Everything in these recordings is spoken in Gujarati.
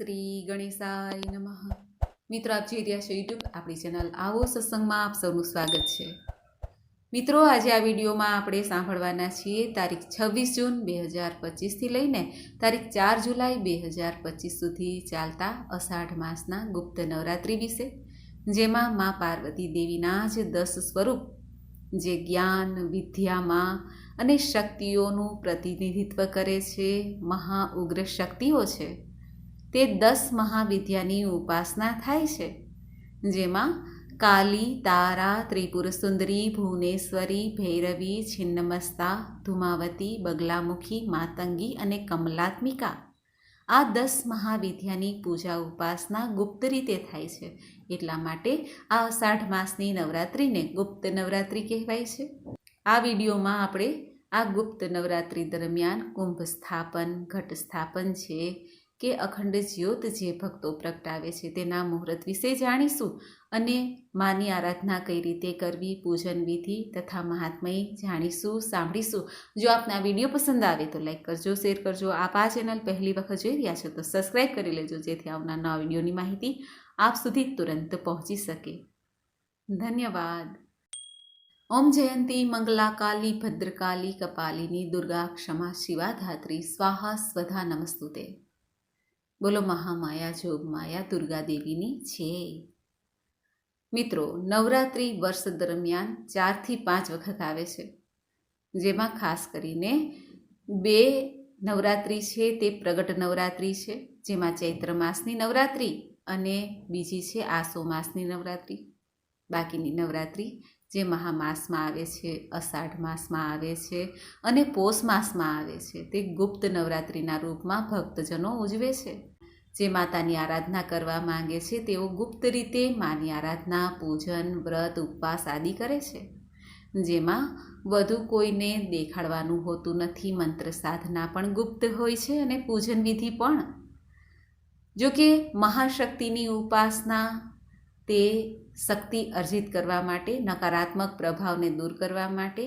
શ્રી ગણેશાય નમઃ. મિત્રો, આપ જોઈ રહ્યા છો યુટ્યુબ આપણી ચેનલ આવો સત્સંગમાં આપ સૌનું સ્વાગત છે. મિત્રો, આજે આ વિડીયોમાં આપણે સાંભળવાના છીએ તારીખ છવ્વીસ જૂન બે હજાર પચીસથી લઈને તારીખ ચાર જુલાઈ બે હજાર પચીસ સુધી ચાલતા અષાઢ માસના ગુપ્ત નવરાત્રિ વિશે, જેમાં મા પાર્વતી દેવીના જ દસ સ્વરૂપ, જે જ્ઞાન વિદ્યામાં અને શક્તિઓનું પ્રતિનિધિત્વ કરે છે, મહા ઉગ્ર શક્તિઓ છે. તે દસ મહાવિદ્યાની ઉપાસના થાય છે, જેમાં કાલી, તારા, ત્રિપુર સુંદરી, ભુવનેશ્વરી, ભૈરવી, છિન્નમસ્તા, ધુમાવતી, બગલામુખી, માતંગી અને કમલાત્મિકા. આ દસ મહાવિદ્યાની પૂજા ઉપાસના ગુપ્ત રીતે થાય છે, એટલા માટે આ અષાઢ માસની નવરાત્રિને ગુપ્ત નવરાત્રિ કહેવાય છે. આ વિડીયોમાં આપણે આ ગુપ્ત નવરાત્રિ દરમિયાન કુંભ સ્થાપન ઘટ સ્થાપન છે કે અખંડ જ્યોત જે ભક્તો પ્રગટાવે છે તેના મુહૂર્ત વિશે જાણીશું અને માની આરાધના કઈ રીતે કરવી, પૂજન વિધિ તથા મહાત્મય જાણીશું, સાંભળીશું. જો આપને વીડિયો પસંદ આવે તો લાઈક કરજો, શેર કરજો. આપ આ ચેનલ પહેલી વખત જોઈ રહ્યા છો તો સબસ્ક્રાઈબ કરી લેજો જેથી આવનાર નવા વિડીયોની માહિતી આપ સુધી તુરંત પહોંચી શકે. ધન્યવાદ. ઓમ જયંતી મંગલાકાલી, ભદ્રકાલી, કપાલિની, દુર્ગા, ક્ષમા શિવા ધાત્રી સ્વાહા, સ્વધા, નમસ્તુતે. બોલો મહામાયા જોગ માયા દુર્ગા દેવીની છે. મિત્રો, નવરાત્રિ વર્ષ દરમિયાન ચારથી પાંચ વખત આવે છે. જેમાં ખાસ કરીને બે નવરાત્રિ છે, તે પ્રગટ નવરાત્રિ છે, જેમાં ચૈત્ર માસની નવરાત્રિ અને બીજી છે આસો માસની નવરાત્રિ. બાકીની નવરાત્રિ જે મહામાસમાં આવે છે, અષાઢ માસમાં આવે છે અને પોષ માસમાં આવે છે. તે ગુપ્ત નવરાત્રિના રૂપમાં ભક્તજનો ઉજવે છે. જે માતાની આરાધના કરવા માંગે છે, તેઓ ગુપ્ત રીતે માની આરાધના, પૂજન, વ્રત, ઉપવાસ આદિ કરે છે. જેમાં વધુ કોઈને દેખાડવાનું હોતું નથી, મંત્ર સાધના પણ ગુપ્ત હોય છે અને પૂજન વિધિ પણ. જો કે મહાશક્તિની ઉપાસના તે શક્તિ અર્જિત કરવા માટે, નકારાત્મક પ્રભાવને દૂર કરવા માટે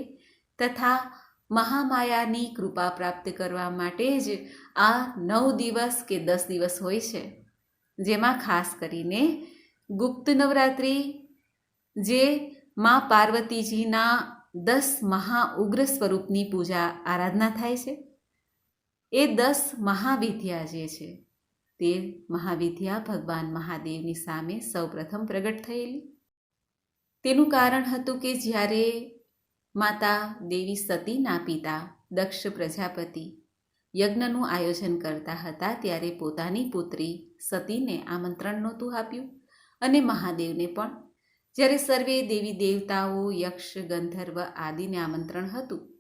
તથા મહામાયાની કૃપા પ્રાપ્ત કરવા માટે જ આ નવ દિવસ કે દસ દિવસ હોય છે. જેમાં ખાસ કરીને ગુપ્ત નવરાત્રિ, જે મા પાર્વતીજીના દસ મહા ઉગ્ર સ્વરૂપની પૂજા આરાધના થાય છે. એ દસ મહાવિદ્યા જે છે તે મહાવિદ્યા ભગવાન મહાદેવની સામે સૌપ્રથમ પ્રગટ થયેલી. તેનું કારણ હતું કે જ્યારે માતા દેવી સતીના પિતા દક્ષ પ્રજાપતિ યજ્ઞનું આયોજન કરતા હતા ત્યારે પોતાની પુત્રી સતીને આમંત્રણ નહોતું આપ્યું અને મહાદેવને પણ. જ્યારે સર્વે દેવી દેવતાઓ, યક્ષ, ગંધર્વ આદિને આમંત્રણ હતું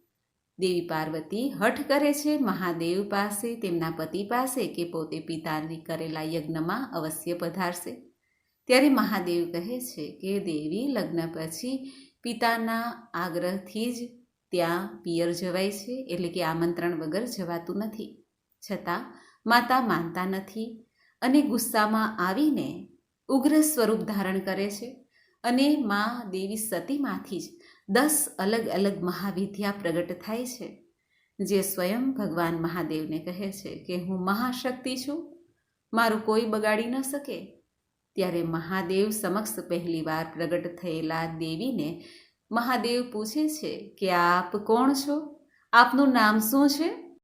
દેવી પાર્વતી હઠ કરે છે મહાદેવ પાસે, તેમના પતિ પાસે કે પોતે પિતાની કરેલા યજ્ઞમાં અવશ્ય પધારશે. ત્યારે મહાદેવ કહે છે કે, દેવી, લગ્ન પછી પિતાના આગ્રહથી જ ત્યાં પિયર જવાય છે, એટલે કે આમંત્રણ વગર જવાતું નથી. છતાં માતા માનતા નથી અને ગુસ્સામાં આવીને ઉગ્ર સ્વરૂપ ધારણ કરે છે અને મા દેવી સતીમાંથી જ દસ અલગ અલગ મહાવિદ્યા પ્રગટ થાય છે, જે સ્વયં ભગવાન મહાદેવને કહે છે કે હું મહાશક્તિ છું, મારું કોઈ બગાડી ન શકે. ત્યારે મહાદેવ સમક્ષ પહેલીવાર પ્રગટ થયેલા દેવીને મહાદેવ પૂછે છે કે આપ કોણ છો? આપનું નામ શું છે?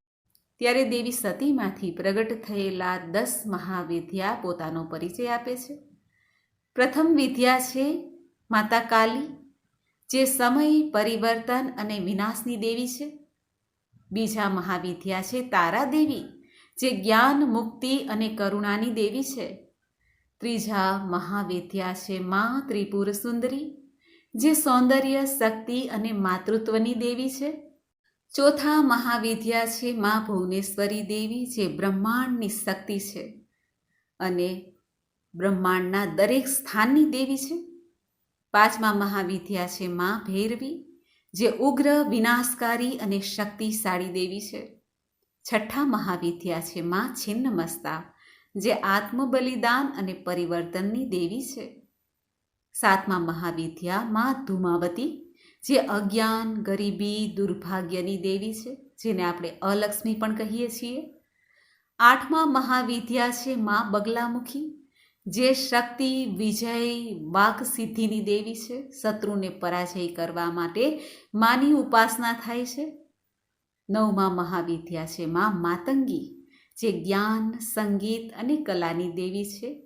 ત્યારે દેવી સતીમાંથી પ્રગટ થયેલા દસ મહાવિદ્યા પોતાનો પરિચય આપે છે. પ્રથમ વિદ્યા છે, માતા કાલી. જે સમય, પરિવર્તન અને વિનાશની દેવી છે. બીજા મહાવિદ્યા છે તારા દેવી, જે જ્ઞાન, મુક્તિ અને કરુણાની દેવી છે. ત્રીજા મહાવિદ્યા છે મા ત્રિપુર સુંદરી, જે સૌંદર્ય, શક્તિ અને માતૃત્વની દેવી છે. ચોથા મહાવિદ્યા છે મા ભુવનેશ્વરી દેવી, જે બ્રહ્માંડની શક્તિ છે. અને બ્રહ્માંડના દરેક સ્થાનની દેવી છે. પાંચમા મહાવિદ્યા છે મા ભૈરવી, જે ઉગ્ર, વિનાશકારી અને શક્તિશાળી દેવી છે. છઠ્ઠા મહાવિદ્યા છે મા છિન્નમસ્તા, જે આત્મબલિદાન અને પરિવર્તનની દેવી છે. સાતમા મહાવિદ્યા મા ધુમાવતી, જે અજ્ઞાન, ગરીબી, દુર્ભાગ્યની દેવી છે, જેને આપણે અલક્ષ્મી પણ કહીએ છીએ. આઠમા મહાવિદ્યા છે મા બગલામુખી જે શક્તિ, વિજય વાક સિદ્ધિની દેવી છે, શત્રુને પરાજય કરવા માટે માની ઉપાસના થાય છે. નવમા મહાવિદ્યા છે મા માતંગી, જે જ્ઞાન, સંગીત અને કલાની દેવી છે,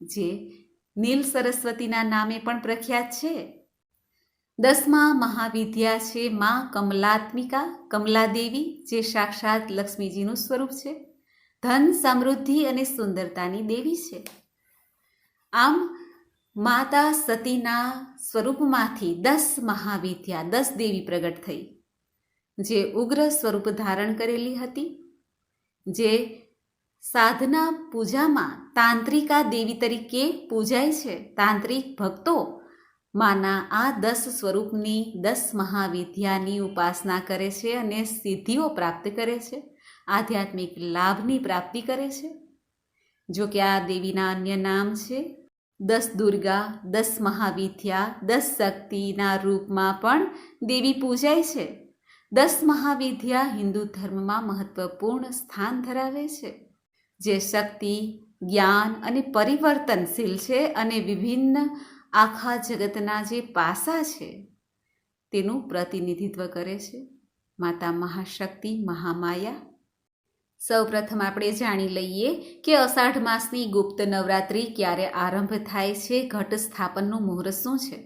જે નીલ સરસ્વતીના નામે પણ પ્રખ્યાત છે. દસમા મહાવિદ્યા છે મા કમલાત્મિકા, કમલાદેવી, જે સાક્ષાત લક્ષ્મીજીનું સ્વરૂપ છે. ધન સમૃદ્ધિ અને સુંદરતાની દેવી છે. આમ માતા સતીના સ્વરૂપમાંથી દસ મહાવિદ્યા, દસ દેવી પ્રગટ થઈ. જે ઉગ્ર સ્વરૂપ ધારણ કરેલી હતી. જે સાધના પૂજામાં તાંત્રિકા દેવી તરીકે પૂજાય છે. તાંત્રિક ભક્તો માના આ દસ સ્વરૂપની, દસ મહાવિદ્યાની ઉપાસના કરે છે અને સિદ્ધિઓ પ્રાપ્ત કરે છે. આધ્યાત્મિક લાભની પ્રાપ્તિ કરે છે. જો કે આ દેવીના અન્ય નામ છે દસ દુર્ગા, દસ મહાવિદ્યા, દસ શક્તિના રૂપમાં પણ દેવી પૂજાય છે. દસ મહાવિદ્યા હિન્દુ ધર્મમાં મહત્વપૂર્ણ સ્થાન ધરાવે છે. જે શક્તિ, જ્ઞાન અને પરિવર્તનશીલ છે અને વિભિન્ન આખા જગતના જે પાસા છે, તેનું પ્રતિનિધિત્વ કરે છે. માતા મહાશક્તિ મહામાયા સૌપ્રથમ આપણે જાણી લઈએ કે અષાઢ માસની ગુપ્ત નવરાત્રિ ક્યારે આરંભ થાય છે, ઘટ સ્થાપનનું મુહૂર્ત શું છે?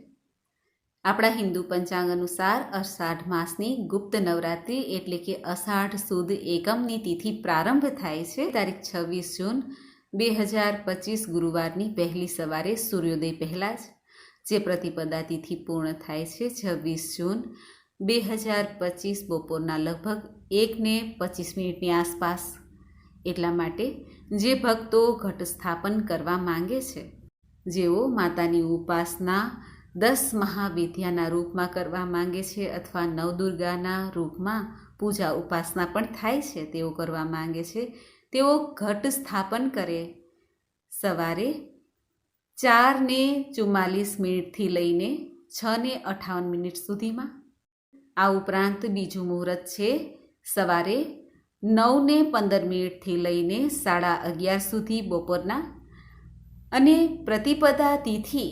આપણા હિન્દુ પંચાંગ અનુસાર અષાઢ માસની ગુપ્ત નવરાત્રિ એટલે કે અષાઢ સુદ એકમની તિથિ પ્રારંભ થાય છે, તારીખ છવ્વીસ જૂન બે હજાર પચીસ ગુરુવારની પહેલી સવારે સૂર્યોદય પહેલાં જ, જે પ્રતિપદા તિથિ પૂર્ણ થાય છે છવ્વીસ જૂન બે હજાર પચીસ બપોરના લગભગ એકને પચીસ મિનિટની આસપાસ. એટલા માટે જે ભક્તો ઘટ સ્થાપન કરવા માંગે છે, જેઓ માતાની ઉપાસના દસ મહાવિદ્યાના રૂપમાં કરવા માંગે છે અથવા નવદુર્ગાના રૂપમાં પૂજા ઉપાસના પણ થાય છે તેઓ કરવા માંગે છે, તેઓ ઘટ સ્થાપન કરે. સવારે ચારને ચુમ્માલીસ મિનિટથી લઈને છ ને અઠાવન મિનિટ સુધીમાં આ ઉપરાંત બીજું મુહૂર્ત છે સવારે નવને પંદર મિનિટથી લઈને સાડા અગિયાર સુધી બપોરના. અને પ્રતિપદા તિથિ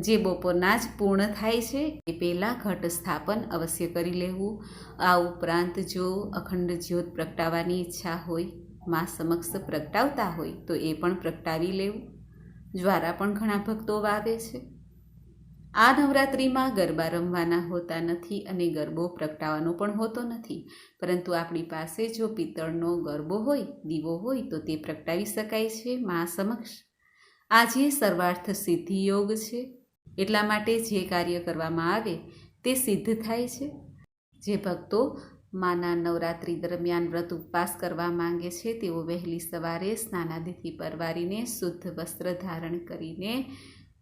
જે બપોરના જ પૂર્ણ થાય છે એ પહેલાં ઘટ સ્થાપન અવશ્ય કરી લેવું. આ ઉપરાંત જો અખંડ જ્યોત પ્રગટાવવાની ઈચ્છા હોય, મા સમક્ષ પ્રગટાવતા હોય તો એ પણ પ્રગટાવી લેવું. જ્વારા પણ ઘણા ભક્તો વાવે છે. આ નવરાત્રિમાં ગરબા રમવાના હોતા નથી અને ગરબો પ્રગટાવવાનો પણ હોતો નથી. પરંતુ આપણી પાસે જો પિત્તળનો ગરબો હોય, દીવો હોય, તો તે પ્રગટાવી શકાય છે મા સમક્ષ. આજે સર્વાર્થ સિદ્ધિ યોગ છે. એટલા માટે જે કાર્ય કરવામાં આવે, તે સિદ્ધ થાય છે. જે ભક્તો માના નવરાત્રિ દરમિયાન વ્રત ઉપવાસ કરવા માંગે છે, તેઓ વહેલી સવારે સ્નાનાદિથી પરવારીને શુદ્ધ વસ્ત્ર ધારણ કરીને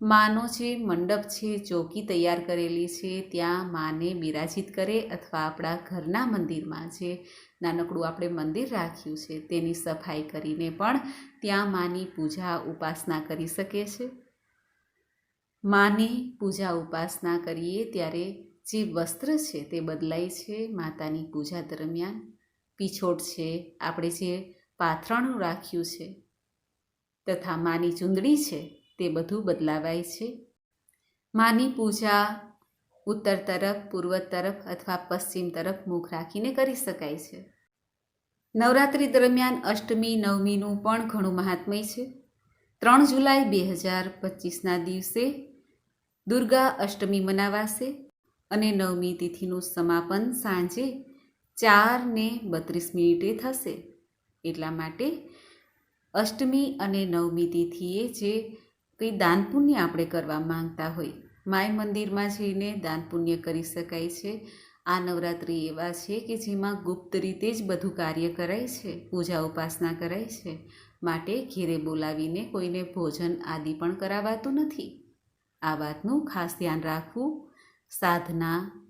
માનો જે મંડપ છે, ચોકી તૈયાર કરેલી છે, ત્યાં માને બિરાજિત કરે અથવા આપણા ઘરના મંદિરમાં જે નાનકડું આપણે મંદિર રાખ્યું છે, તેની સફાઈ કરીને પણ ત્યાં માની પૂજા ઉપાસના કરી શકે છે. માની પૂજા ઉપાસના કરીએ ત્યારે જે વસ્ત્ર છે તે બદલાય છે માતાની પૂજા દરમિયાન. પીછોટ છે, આપણે જે પાથરણું રાખ્યું છે તથા માની ચૂંદડી છે તે બધું બદલાવાય છે. માની પૂજા ઉત્તર તરફ, પૂર્વ તરફ અથવા પશ્ચિમ તરફ મુખ રાખીને કરી શકાય છે. નવરાત્રિ દરમિયાન અષ્ટમી, નવમીનું પણ ઘણું મહાત્મય છે. ત્રણ જુલાઈ બે હજાર પચીસના દિવસે દુર્ગા અષ્ટમી મનાવાશે અને નવમી તિથિનું સમાપન સાંજે ચાર ને બત્રીસ મિનિટે થશે. એટલા માટે અષ્ટમી અને નવમી તિથિએ જે કંઈ દાન પુણ્ય આપણે કરવા માંગતા હોય. માય મંદિરમાં જઈને દાન પુણ્ય કરી શકાય છે. આ નવરાત્રિ એવા છે કે જેમાં ગુપ્ત રીતે જ બધું કાર્ય કરાય છે. પૂજા ઉપાસના કરાય છે. માટે ઘેરે બોલાવીને કોઈને ભોજન આદિ પણ કરાવાતું નથી. આ વાતનું ખાસ ધ્યાન રાખવું સાધના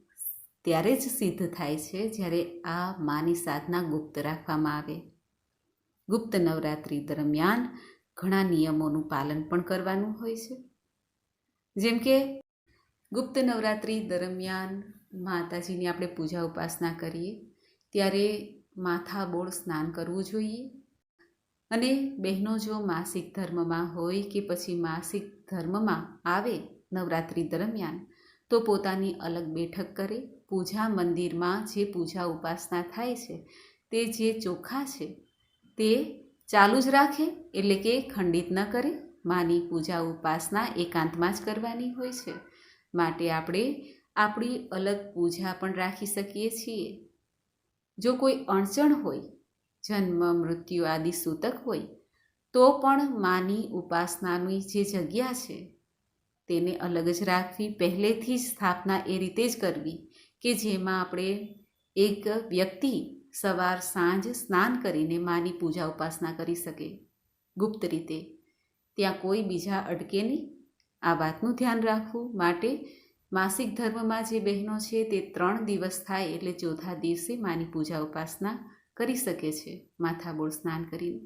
ત્યારે જ સિદ્ધ થાય છે જ્યારે આ માની સાધના ગુપ્ત રાખવામાં આવે. ગુપ્ત નવરાત્રિ દરમિયાન ઘણા નિયમોનું પાલન પણ કરવાનું હોય છે. જેમ કે ગુપ્ત નવરાત્રિ દરમિયાન માતાજીની આપણે પૂજા ઉપાસના કરીએ, ત્યારે માથા બોળ સ્નાન કરવું જોઈએ. અને બહેનો જો માસિક ધર્મમાં હોય કે પછી માસિક ધર્મમાં આવે નવરાત્રિ દરમિયાન, તો પોતાની અલગ બેઠક કરે. પૂજા મંદિરમાં જે પૂજા ઉપાસના થાય છે, તે જે ચોખા છે, તે ચાલુ જ રાખે એટલે કે ખંડિત ન કરે. માની પૂજા ઉપાસના એકાંતમાં જ કરવાની હોય છે. માટે આપણે આપણી અલગ પૂજા પણ રાખી શકીએ છીએ. જો કોઈ અડચણ હોય, જન્મ, મૃત્યુ આદિ સૂતક હોય, તો પણ માની ઉપાસનાની જે જગ્યા છે, તેને અલગ જ રાખવી, પહેલેથી જ સ્થાપના એ રીતે જ કરવી કે જેમાં આપણે એક વ્યક્તિ સવાર સાંજ સ્નાન કરીને માની પૂજા ઉપાસના કરી શકે. ગુપ્ત રીતે, ત્યાં કોઈ બીજા અટકે નહીં. આ વાતનું ધ્યાન રાખવું માટે માસિક ધર્મમાં જે બહેનો છે તે ત્રણ દિવસ થાય એટલે ચોથા દિવસે માની પૂજા ઉપાસના કરી શકે છે. માથાબોળ સ્નાન કરીને.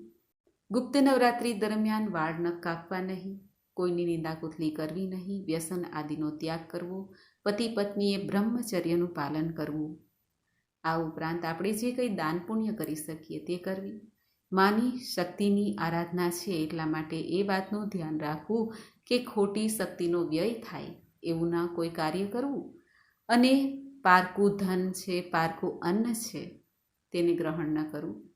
ગુપ્ત નવરાત્રિ દરમિયાન વાળ નખ કાપવા નહીં, કોઈની નિંદાકુથલી કરવી નહીં, વ્યસન આદિનો ત્યાગ કરવો, પતિ પત્નીએ બ્રહ્મચર્યનું પાલન કરવું. આ ઉપરાંત આપણે જે કંઈ દાન પુણ્ય કરી શકીએ તે કરવી. માની શક્તિની આરાધના છે એટલા માટે એ વાતનું ધ્યાન રાખવું કે ખોટી શક્તિનો વ્યય થાય એવું ના કોઈ કાર્ય કરવું. અને પારકું ધન છે, પારકું અન્ન છે તેને ગ્રહણ ન કરવું.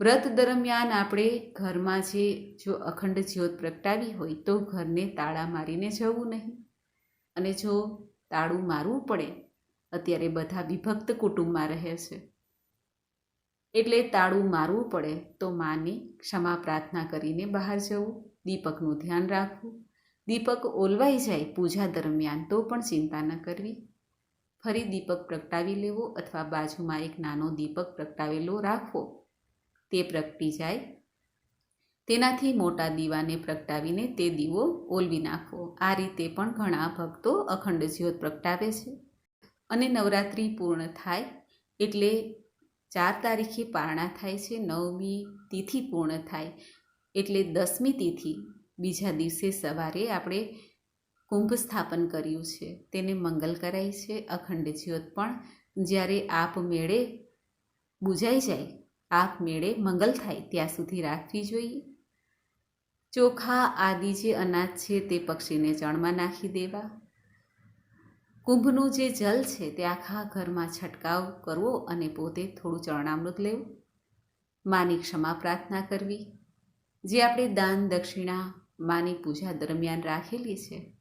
વ્રત દરમિયાન આપણે ઘરમાં જે જો અખંડ જ્યોત પ્રગટાવી હોય તો ઘરને તાળા મારીને જવું નહીં. અને જો તાળું મારવું પડે અત્યારે બધા વિભક્ત કુટુંબમાં રહે છે. એટલે તાળું મારવું પડે તો માને ક્ષમા પ્રાર્થના કરીને બહાર જવું, દીપકનું ધ્યાન રાખવું. દીપક ઓલવાઈ જાય પૂજા દરમિયાન તો પણ ચિંતા ન કરવી. ફરી દીપક પ્રગટાવી લેવો અથવા બાજુમાં એક નાનો દીપક પ્રગટાવેલો રાખવો. તે પ્રગટી જાય. તેનાથી મોટા દીવાને પ્રગટાવીને તે દીવો ઓલવી નાખવો. આ રીતે પણ ઘણા ભક્તો અખંડ જ્યોત પ્રગટાવે છે. અને નવરાત્રિ પૂર્ણ થાય એટલે ચાર તારીખે પારણા થાય છે, નવમી તિથિ પૂર્ણ થાય એટલે દસમી તિથિ બીજા દિવસે સવારે આપણે કુંભ સ્થાપન કર્યું છે. તેને મંગલ કરાય છે. અખંડ જ્યોત પણ જ્યારે આપ મેળે બુજાઈ જાય, આપ મેળે મંગલ થાય ત્યાં સુધી રાખવી જોઈએ. ચોખા આદિ જે અનાજ છે તે પક્ષીને ચણમાં નાખી દેવા. કુંભનું જે જલ છે તે આખા ઘરમાં છંટકાવ કરવો અને પોતે થોડું ચરણામૃત લેવું. માની ક્ષમા પ્રાર્થના કરવી. જે આપણે દાન દક્ષિણા માની પૂજા દરમિયાન રાખેલી છે,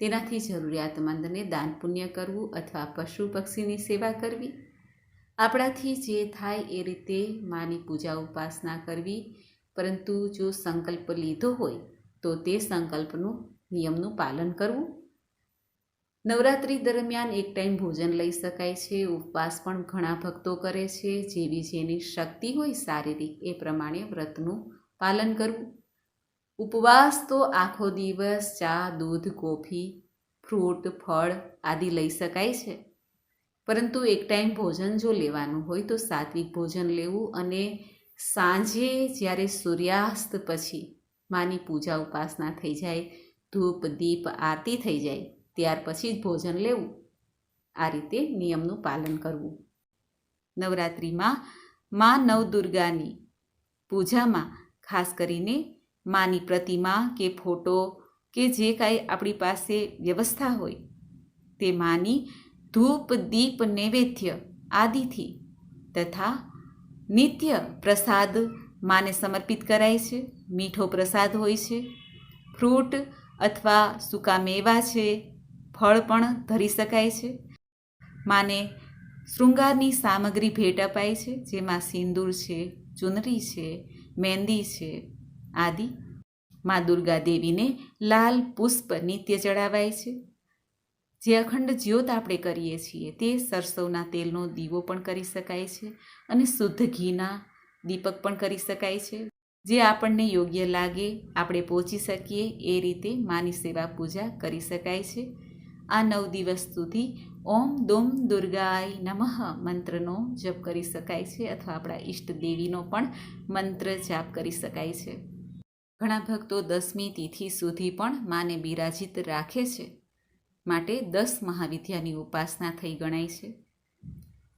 તેનાથી જરૂરિયાતમંદને દાન પુણ્ય કરવું અથવા પશુ પક્ષીની સેવા કરવી. આપણાથી જે થાય એ રીતે માની પૂજા ઉપાસના કરવી. પરંતુ જો સંકલ્પ લીધો હોય તો તે સંકલ્પનું, નિયમનું પાલન કરવું. નવરાત્રિ દરમિયાન એક ટાઈમ ભોજન લઈ શકાય છે, ઉપવાસ પણ ઘણા ભક્તો કરે છે. જેવી જેની શક્તિ હોય શારીરિક, એ પ્રમાણે વ્રતનું પાલન કરવું. ઉપવાસ તો આખો દિવસ ચા, દૂધ, કોફી, ફ્રૂટ, ફળ આદિ લઈ શકાય છે. પરંતુ એક ટાઈમ ભોજન જો લેવાનું હોય તો સાત્વિક ભોજન લેવું અને સાંજે જ્યારે સૂર્યાસ્ત પછી માની પૂજા ઉપાસના થઈ જાય, ધૂપ, દીપ આરતી થઈ જાય. ત્યાર પછી જ ભોજન લેવું. આ રીતે નિયમનું પાલન કરવું. નવરાત્રિમાં મા નવદુર્ગાની પૂજામાં ખાસ કરીને માની પ્રતિમા કે ફોટો કે જે કાંઈ આપણી પાસે વ્યવસ્થા હોય, તે માની ધૂપ, દીપ, નૈવેદ્ય આદિથી તથા નિત્ય પ્રસાદ માને સમર્પિત કરાય છે. મીઠો પ્રસાદ હોય છે, ફ્રૂટ અથવા સૂકા મેવા છે ફળ પણ ધરી શકાય છે. માને શૃંગારની સામગ્રી ભેટ અપાય છે, જેમાં સિંદૂર છે, ચુનરી છે, મહેંદી છે આદિ. મા દુર્ગા દેવીને લાલ પુષ્પ નિત્ય ચડાવાય છે. જે અખંડ જ્યોત આપણે કરીએ છીએ, તે સરસવના તેલનો દીવો પણ કરી શકાય છે અને શુદ્ધ ઘીના દીપક પણ કરી શકાય છે. જે આપણને યોગ્ય લાગે, આપણે પહોંચી શકીએ, એ રીતે માની સેવા પૂજા કરી શકાય છે. આ નવ દિવસ સુધી ઓમ દોમ દુર્ગાય નમઃ મંત્રનો જપ કરી શકાય છે અથવા આપણા ઈષ્ટ દેવીનો પણ મંત્ર જાપ કરી શકાય છે. ઘણા ભક્તો દસમી તિથિ સુધી પણ માને બિરાજિત રાખે છે. માટે દસ મહાવિદ્યાની ઉપાસના થઈ ગણાય છે.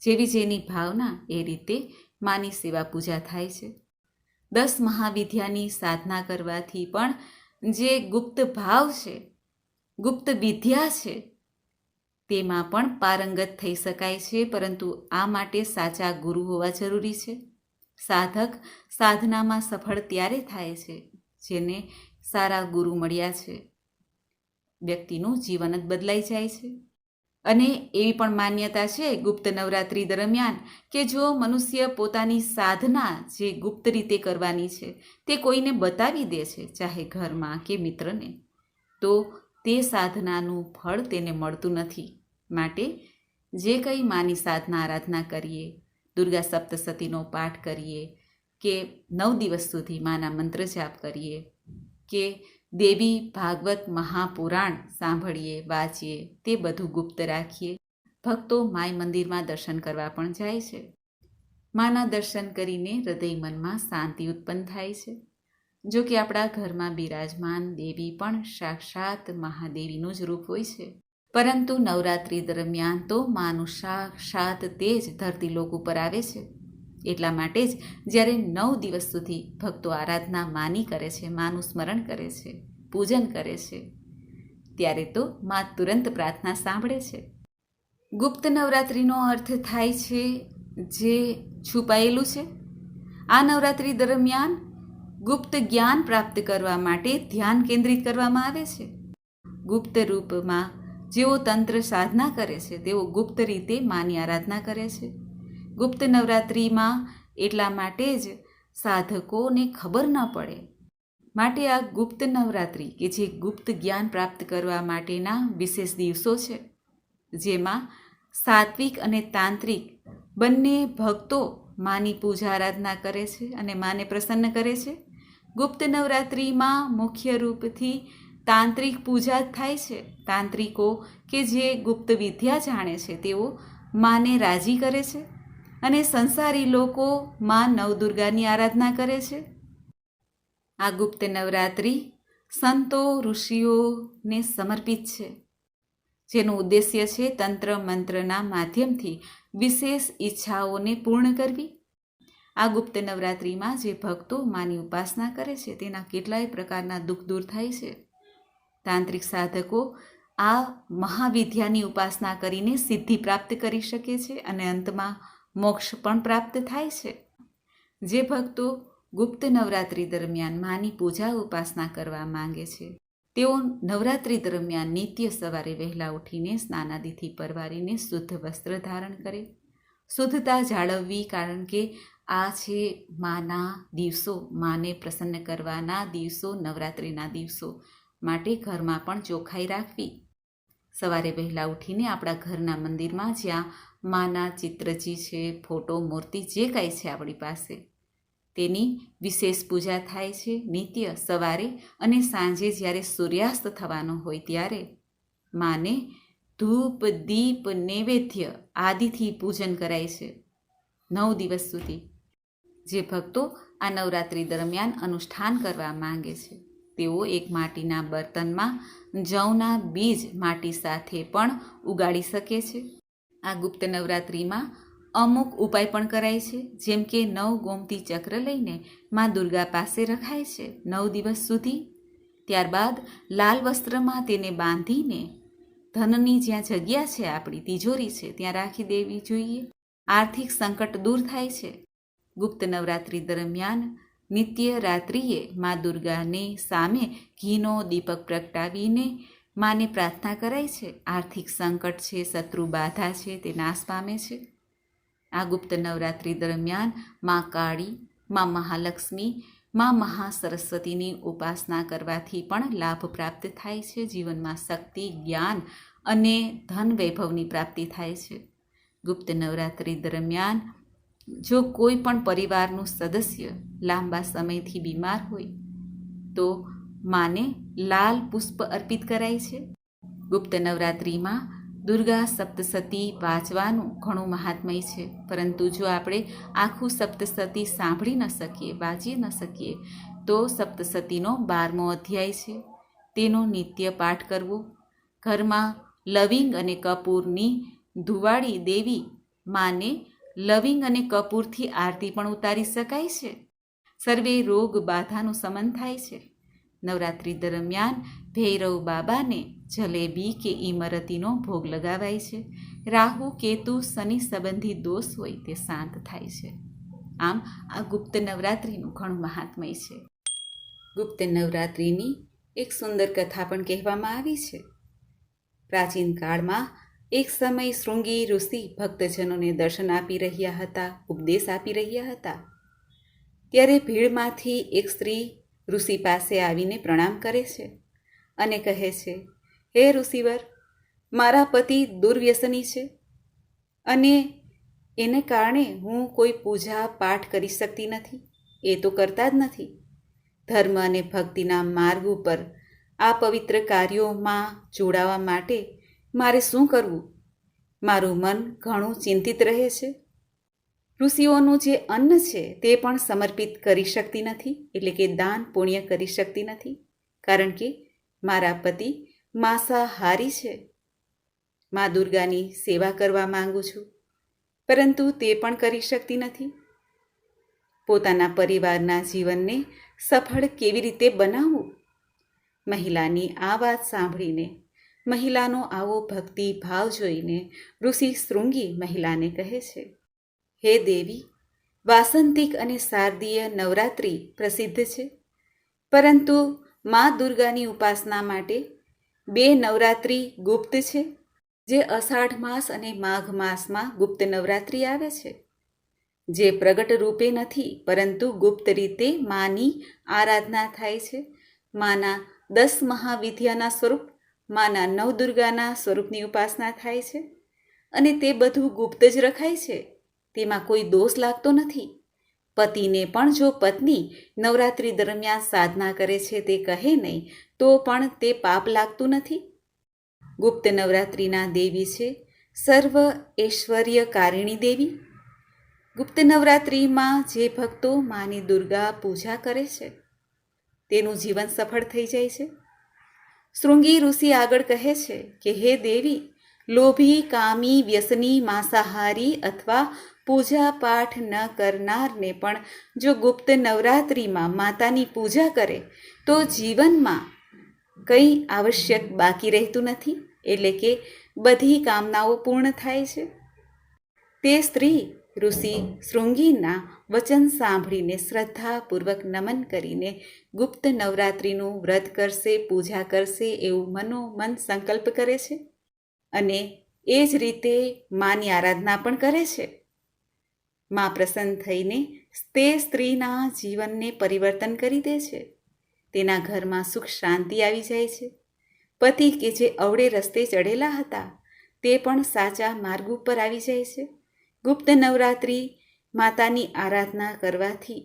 જેવી જેની ભાવના એ રીતે માની સેવા પૂજા થાય છે. દસ મહાવિદ્યાની સાધના કરવાથી પણ જે ગુપ્ત ભાવ છે ગુપ્ત વિદ્યા છે, તેમાં પણ પારંગત થઈ શકાય છે, પરંતુ આ માટે સાચા ગુરુ હોવા જરૂરી છે. સાધક સાધનામાં સફળ ત્યારે થાય છે, જેને સારા ગુરુ મળ્યા છે. વ્યક્તિનું જીવન જ બદલાઈ જાય છે. અને એવી પણ માન્યતા છે ગુપ્ત નવરાત્રિ દરમિયાન કે જો મનુષ્ય પોતાની સાધના જે ગુપ્ત રીતે કરવાની છે, તે કોઈને બતાવી દે છે, ચાહે ઘરમાં કે મિત્રને, તો તે સાધનાનું ફળ તેને મળતું નથી. માટે જે કંઈ માની સાધના આરાધના કરીએ, દુર્ગા સપ્તસતીનો પાઠ કરીએ, કે નવ દિવસ સુધી માના મંત્ર જાપ કરીએ, કે દેવી ભાગવત મહાપુરાણ સાંભળીએ, વાંચીએ, તે બધું ગુપ્ત રાખીએ. ભક્તો માય મંદિરમાં દર્શન કરવા પણ જાય છે. માના દર્શન કરીને હૃદય મનમાં શાંતિ ઉત્પન્ન થાય છે. જો કે આપણા ઘરમાં બિરાજમાન દેવી પણ સાક્ષાત મહાદેવીનું જ રૂપ હોય છે. પરંતુ નવરાત્રિ દરમિયાન તો માનું સાક્ષાત તેજ ધરતી લોક ઉપર આવે છે. એટલા માટે જ જ્યારે નવ દિવસ સુધી ભક્તો આરાધના માની કરે છે, માનું સ્મરણ કરે છે, પૂજન કરે છે, ત્યારે તો મા તુરંત પ્રાર્થના સાંભળે છે. ગુપ્ત નવરાત્રિનો અર્થ થાય છે જે છુપાયેલું છે. આ નવરાત્રિ દરમિયાન ગુપ્ત જ્ઞાન પ્રાપ્ત કરવા માટે ધ્યાન કેન્દ્રિત કરવામાં આવે છે. ગુપ્ત રૂપમાં જેઓ તંત્ર સાધના કરે છે, તેઓ ગુપ્ત રીતે માની આરાધના કરે છે. ગુપ્ત નવરાત્રિમાં એટલા માટે જ સાધકોને ખબર ન પડે. માટે આ ગુપ્ત નવરાત્રિ કે જે ગુપ્ત જ્ઞાન પ્રાપ્ત કરવા માટેના વિશેષ દિવસો છે. જેમાં સાત્વિક અને તાંત્રિક બંને ભક્તો માની પૂજા આરાધના કરે છે અને માને પ્રસન્ન કરે છે. ગુપ્ત નવરાત્રિમાં મુખ્ય રૂપથી તાંત્રિક પૂજા થાય છે. તાંત્રિકો કે જે ગુપ્ત વિદ્યા જાણે છે, તેઓ માને રાજી કરે છે અને સંસારી લોકો માં નવદુર્ગાની આરાધના કરે છે. આ ગુપ્ત નવરાત્રિ સંતો, ઋષિઓને સમર્પિત છે. જેનું ઉદ્દેશ્ય છે તંત્ર મંત્રના માધ્યમથી વિશેષ ઈચ્છાઓને પૂર્ણ કરવી. આ ગુપ્ત નવરાત્રિમાં જે ભક્તો માની ઉપાસના કરે છે, તેના કેટલાય પ્રકારના દુઃખ દૂર થાય છે. તાંત્રિક સાધકો આ મહાવિદ્યાની ઉપાસના કરીને સિદ્ધિ પ્રાપ્ત કરી શકે છે અને અંતમાં મોક્ષ પણ પ્રાપ્ત થાય છે. જે ભક્તો ગુપ્ત નવરાત્રિ દરમિયાન માની પૂજા ઉપાસના કરવા માંગે છે, તેઓ નવરાત્રિ દરમિયાન નિત્ય સવારે વહેલા ઉઠીને સ્નાનાદિથી પરવારીને શુદ્ધ વસ્ત્ર ધારણ કરે. શુદ્ધતા જાળવવી કારણ કે આ છે માના દિવસો, માને પ્રસન્ન કરવાના દિવસો, નવરાત્રિના દિવસો માટે ઘરમાં પણ ચોખ્ખાઈ રાખવી. સવારે વહેલા ઉઠીને આપણા ઘરના મંદિરમાં જ્યાં માના, ચિત્રજી છે, ફોટો, મૂર્તિ જે કાંઈ છે આપણી પાસે. તેની વિશેષ પૂજા થાય છે નિત્ય, સવારે અને સાંજે જ્યારે સૂર્યાસ્ત થવાનો હોય ત્યારે. માને ધૂપ, દીપ, નૈવેદ્ય આદિથી પૂજન કરાય છે. નવ દિવસ સુધી જે ભક્તો આ નવરાત્રિ દરમિયાન અનુષ્ઠાન કરવા માંગે છે. તેઓ એક માટીના બર્તનમાં જવના બીજ માટી સાથે પણ ઉગાડી શકે છે. આ ગુપ્ત નવરાત્રિમાં અમુક ઉપાય પણ કરાય છે, જેમ કે નવ ગોમતી ચક્ર લઈને મા દુર્ગા પાસે રખાય છે નવ દિવસ સુધી. ત્યારબાદ લાલ વસ્ત્રમાં તેને બાંધીને ધનની જ્યાં જગ્યા છે આપણી તિજોરી છે ત્યાં રાખી દેવી જોઈએ. આર્થિક સંકટ દૂર થાય છે. ગુપ્ત નવરાત્રિ દરમિયાન નિત્ય રાત્રિએ મા દુર્ગાને સામે ઘીનો દીપક પ્રગટાવીને માને પ્રાર્થના કરાય છે. આર્થિક સંકટ છે, શત્રુ બાધા છે, તે નાશ પામે છે. આ ગુપ્ત નવરાત્રિ દરમિયાન મા કાળી, મા મહાલક્ષ્મી, મા મહાસરસ્વતીની ઉપાસના કરવાથી પણ લાભ પ્રાપ્ત થાય છે. જીવનમાં શક્તિ, જ્ઞાન અને ધન વૈભવની પ્રાપ્તિ થાય છે. ગુપ્ત નવરાત્રિ દરમિયાન જો કોઈ પણ પરિવારનું સદસ્ય લાંબા સમયથી બીમાર હોય, તો માને લાલ પુષ્પ અર્પિત કરાય છે. ગુપ્ત નવરાત્રિમાં દુર્ગા સપ્તસતી વાંચવાનું ઘણું મહાત્મય છે. પરંતુ જો આપણે આખું સપ્તસતી સાંભળી ન શકીએ, વાંચી ન શકીએ, તો સપ્તસતીનો બારમો અધ્યાય છે. તેનો નિત્ય પાઠ કરવો, ઘરમાં લવિંગ અને કપૂરની ધુવાડી દેવી માને લવિંગ અને કપૂરથી આરતી પણ ઉતારી શકાય છે. સર્વે રોગ બાધાનું સમન થાય છે. નવરાત્રિ દરમિયાન ભૈરવ બાબાને જલેબી કે ઇમરતીનો ભોગ લગાવાય છે. રાહુ, કેતુ, શનિ સંબંધી દોષ હોય તે શાંત થાય છે. આમ આ ગુપ્ત નવરાત્રિનું ઘણું મહાત્મય છે. ગુપ્ત નવરાત્રિની એક સુંદર કથા પણ કહેવામાં આવી છે. પ્રાચીન કાળમાં એક સમય શૃંગી ઋષિ ભક્તજનોને દર્શન આપી રહ્યા હતા, ઉપદેશ આપી રહ્યા હતા. ત્યારે ભીડમાંથી એક સ્ત્રી ઋષિ પાસે આવીને પ્રણામ કરે છે અને કહે છે, હે ઋષિવર, મારા પતિ દુર્વ્યસની છે અને એને કારણે હું કોઈ પૂજા પાઠ કરી શકતી નથી, એ તો કરતા જ નથી. ધર્મ અને ભક્તિના માર્ગ ઉપર આ પવિત્ર કાર્યોમાં જોડાવા માટે મારે શું કરવું? મારું મન ઘણું ચિંતિત રહે છે. ઋષિઓનું જે અન્ન છે તે પણ સમર્પિત કરી શકતી નથી, એટલે કે દાન પુણ્ય કરી શકતી નથી, કારણ કે મારા પતિ માંસાહારી છે. મા દુર્ગાની સેવા કરવા માંગુ છું, પરંતુ તે પણ કરી શકતી નથી. પોતાના પરિવારના જીવનને સફળ કેવી રીતે બનાવવું મહિલાની આ વાત સાંભળીને મહિલાનો આવો ભક્તિ ભાવ જોઈને ઋષિ શૃંગી મહિલાને કહે છે, હે દેવી, વાસંતિક અને શારદીય નવરાત્રિ પ્રસિદ્ધ છે. પરંતુ મા દુર્ગાની ઉપાસના માટે બે નવરાત્રિ ગુપ્ત છે, જે અષાઢ માસ અને માઘ માસમાં ગુપ્ત નવરાત્રિ આવે છે. જે પ્રગટ રૂપે નથી, પરંતુ ગુપ્ત રીતે માની આરાધના થાય છે. માના દસ મહાવિદ્યાના સ્વરૂપ માના નવદુર્ગાના સ્વરૂપની ઉપાસના થાય છે અને તે બધું ગુપ્ત જ રખાય છે. તેમાં કોઈ દોષ લાગતો નથી. પતિને પણ જો પત્ની નવરાત્રિ દરમિયાન સાધના કરે છે તે કહે નહીં, તો પણ તે પાપ લાગતું નથી. ગુપ્ત નવરાત્રિના દેવી છે સર્વ ઐશ્વર્યકારિણી દેવી. ગુપ્ત નવરાત્રિમાં જે ભક્તો માની દુર્ગા પૂજા કરે છે, તેનું જીવન સફળ થઈ જાય છે. શૃંગી ઋષિ આગળ કહે છે કે, હે દેવી, લોભી, કામી, વ્યસની, માંસાહારી અથવા પૂજા પાઠ ન કરનારને પણ જો ગુપ્ત નવરાત્રિમાં માતાની પૂજા કરે, તો જીવનમાં કંઈ આવશ્યક બાકી રહેતું નથી? એટલે કે બધી કામનાઓ પૂર્ણ થાય છે? તે સ્ત્રી ઋષિ શૃંગીના વચન સાંભળીને શ્રદ્ધાપૂર્વક નમન કરીને ગુપ્ત નવરાત્રિનું વ્રત કરશે, પૂજા કરશે એવું મનોમન સંકલ્પ કરે છે? અને એ જ રીતે માની આરાધના પણ કરે છે? માં પ્રસન્ન થઈને તે સ્ત્રીના જીવનને પરિવર્તન કરી દે છે. તેના ઘરમાં સુખ શાંતિ આવી જાય છે. પતિ કે જે અવળે રસ્તે ચડેલા હતા, તે પણ સાચા માર્ગ ઉપર આવી જાય છે. ગુપ્ત નવરાત્રિ માતાની આરાધના કરવાથી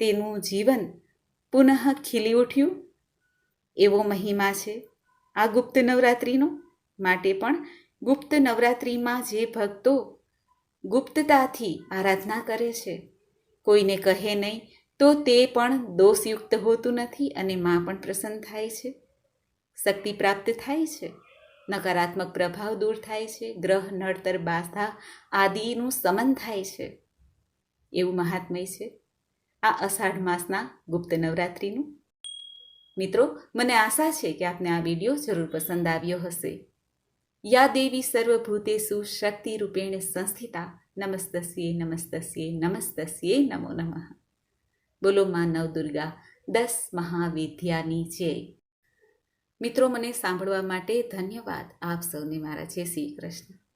તેનું જીવન પુનઃ ખીલી ઉઠ્યું. એવો મહિમા છે આ ગુપ્ત નવરાત્રિનો. માટે પણ ગુપ્ત નવરાત્રિમાં જે ભક્તો ગુપ્તતાથી આરાધના કરે છે, કોઈને કહે નહીં તો તે પણ દોષયુક્ત હોતું નથી અને માં પણ પ્રસન્ન થાય છે. શક્તિ પ્રાપ્ત થાય છે. નકારાત્મક પ્રભાવ દૂર થાય છે, ગ્રહ નડતર બાધા આદિનું સમન થાય છે. એવું મહાત્મય છે. આ અષાઢ માસના ગુપ્ત નવરાત્રિનું. મિત્રો, મને આશા છે કે આપને આ વીડિયો જરૂર પસંદ આવ્યો હશે. યા દેવી સર્વભૂતેષુ શક્તિ રૂપેણ સંસ્થિતા. નમસ્તસ્યે નમસ્તસ્યે નમસ્તસ્યે નમો નમઃ. બોલો માં નવદુર્ગા, દસ મહાવિદ્યાની જય. મિત્રો મને સાંભળવા માટે ધન્યવાદ. આપ સૌને મારા છે શ્રી કૃષ્ણ.